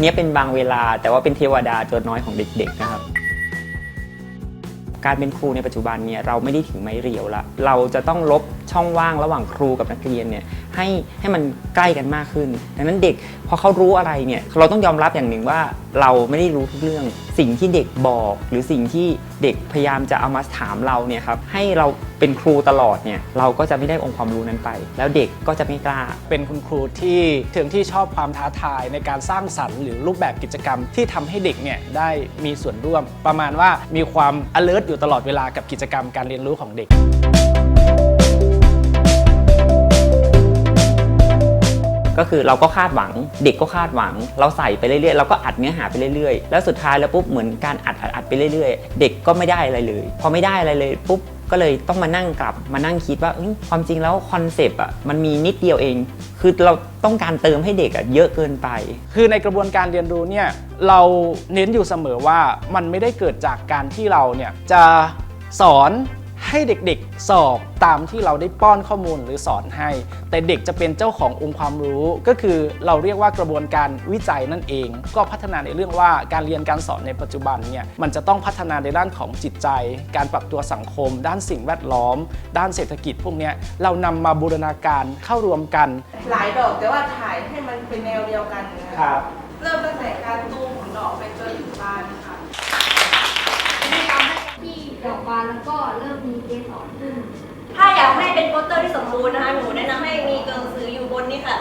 เนี้ยเป็นบางเวลาแต่ว่าเป็นเทวดาตัวน้อยของเด็กๆนะครับ การเป็นครูในปัจจุบันเนี่ยเราไม่ได้ถึงไม้เรียวละเราจะต้องลบ ช่องว่างระหว่างครูกับนักเรียนเนี่ยให้ให้มันใกล้กันมากขึ้น ดังนั้นเด็กพอเขารู้อะไรเนี่ยเราต้องยอมรับอย่างหนึ่งว่าเราไม่ได้รู้ทุกเรื่อง สิ่งที่เด็กบอก หรือสิ่งที่เด็กพยายามจะเอามาถามเราเนี่ยครับให้เราเป็นครูตลอดเนี่ยเราก็จะไม่ได้องค์ความรู้นั้นไป แล้วเด็กก็จะไม่กล้า เป็นคุณครูที่ถึงที่ชอบความท้าทายในการสร้างสรรค์หรือรูปแบบกิจกรรมที่ทำให้เด็กเนี่ยได้มีส่วนร่วม ประมาณว่ามีความ alert อยู่ตลอดเวลากับกิจกรรมการเรียนรู้ของเด็ก ก็คือเราก็คาดหวัง เด็กก็คาดหวัง เราใส่ไปเรื่อยๆเราก็อัดเนื้อหาไปเรื่อยๆ แล้วสุดท้ายแล้วปุ๊บเหมือนการอัดอัดอัดไปเรื่อยๆ เด็กก็ไม่ได้อะไรเลย พอไม่ได้อะไรเลยปุ๊บก็เลยต้องมานั่งกลับมานั่งคิดว่าความจริงแล้วคอนเซปต์อะมันมีนิดเดียวเอง คือเราต้องการเติมให้เด็กอะเยอะเกินไป คือในกระบวนการเรียนรู้เนี่ยเราเน้นอยู่เสมอว่ามันไม่ได้เกิดจากการที่เราเนี่ยจะสอน ให้เด็กๆ สอบตามที่เราได้ป้อนข้อมูลหรือสอนให้ แต่เด็กจะเป็นเจ้าขององค์ความรู้ ก็คือเราเรียกว่ากระบวนการวิจัยนั่นเอง ก็พัฒนาในเรื่องว่าการเรียนการสอนในปัจจุบันเนี่ยมันจะต้องพัฒนาในด้านของจิตใจ การปรับตัวสังคม ด้านสิ่งแวดล้อม ด้านเศรษฐกิจพวกเนี้ยเรานำมาบูรณาการเข้ารวมกัน หลายดอกแต่ว่าถ่ายให้มันเป็นแนวเดียวกันนะคะเริ่มตั้งแต่การตูมของดอกไปจนถึงบานค่ะ บานแล้วก็เริ่มมีเกสรขึ้น ถ้าอยากให้เป็นโปสเตอร์ที่สมบูรณ์นะคะหนูแนะนำให้มีตัวหนังสืออยู่บนนี้ค่ะ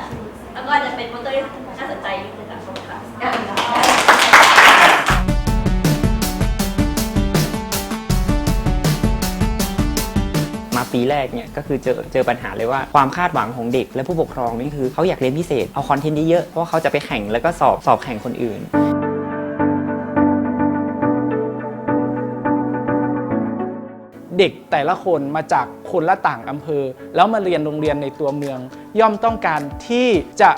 แล้วก็จะเป็นโปสเตอร์ที่น่าสนใจนิดนึงค่ะขอบคุณค่ะมาปีแรกเนี่ยก็คือเจอเจอปัญหาเลยว่าความคาดหวังของเด็กและผู้ปกครองนี่คือเขาอยากเรียนพิเศษเอาคอนเทนต์เยอะๆเพราะว่าเขาจะไปแข่งแล้วก็สอบสอบแข่งคนอื่น เด็กแต่ละคนมาจาก คนละต่างอำเภอ แล้วมาเรียนโรงเรียนในตัวเมือง ย่อมต้องการที่จะ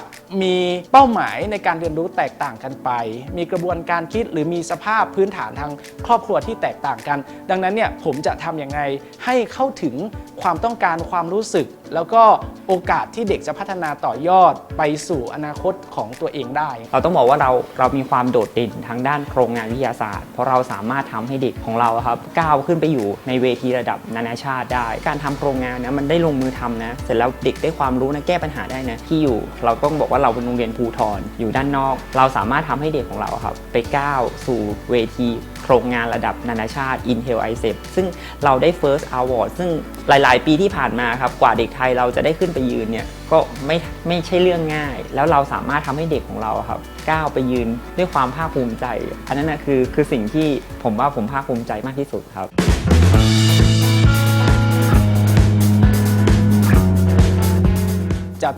มีเป้าหมายในการเรียนรู้แตกต่างกันไป มีกระบวนการคิดหรือมีสภาพพื้นฐานทางครอบครัวที่แตกต่างกัน ดังนั้นเนี่ยผมจะทำอย่างไรให้เข้าถึงความต้องการความรู้สึก แล้วก็โอกาสที่เด็กจะพัฒนาต่อยอดไปสู่อนาคตของตัวเองได้ เราต้องบอกว่าเราเรามีความโดดเด่นทางด้านโครงงานวิทยาศาสตร์ เพราะเราสามารถทำให้เด็กของเราครับก้าวขึ้นไปอยู่ในเวทีระดับนานาชาติได้ การทำโครงงานนะมันได้ลงมือทำนะ เสร็จแล้วเด็กได้ความรู้นะแก้ปัญหาได้นะที่อยู่ เราต้องบอกว่าเราเป็นโรงเรียนภูทรอยู่ด้านนอก เราสามารถทำให้เด็กของเราครับไปก้าวสู่เวทีโครงงานระดับนานาชาติ Intel i c e p ซึ่งเราได้ First Award ซึ่งหลาย ๆ ปีที่ผ่านมาครับกว่าเด็กไทยเราจะได้ขึ้นไปยืนเนี่ยก็ไม่ไม่ใช่เรื่องง่าย แล้วเราสามารถทำให้เด็กของเราครับก้าวไปยืนด้วยความภาคภูมิใจ อันนั้นนะคือคือสิ่งที่ผมว่าผมภาคภูมิใจมากที่สุดครับ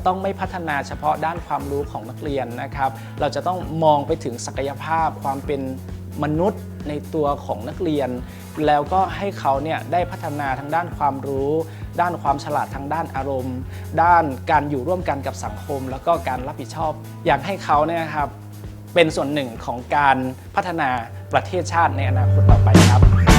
ต้องไม่พัฒนาเฉพาะด้านความรู้ของนักเรียนนะครับ เราจะต้องมองไปถึงศักยภาพความเป็นมนุษย์ในตัวของนักเรียน แล้วก็ให้เขาเนี่ยได้พัฒนาทางด้านความรู้ ด้านความฉลาดทางด้านอารมณ์ ด้านการอยู่ร่วมกันกับสังคม แล้วก็การรับผิดชอบ อยากให้เขาเนี่ยครับเป็นส่วนหนึ่งของการพัฒนาประเทศชาติในอนาคตต่อไปครับ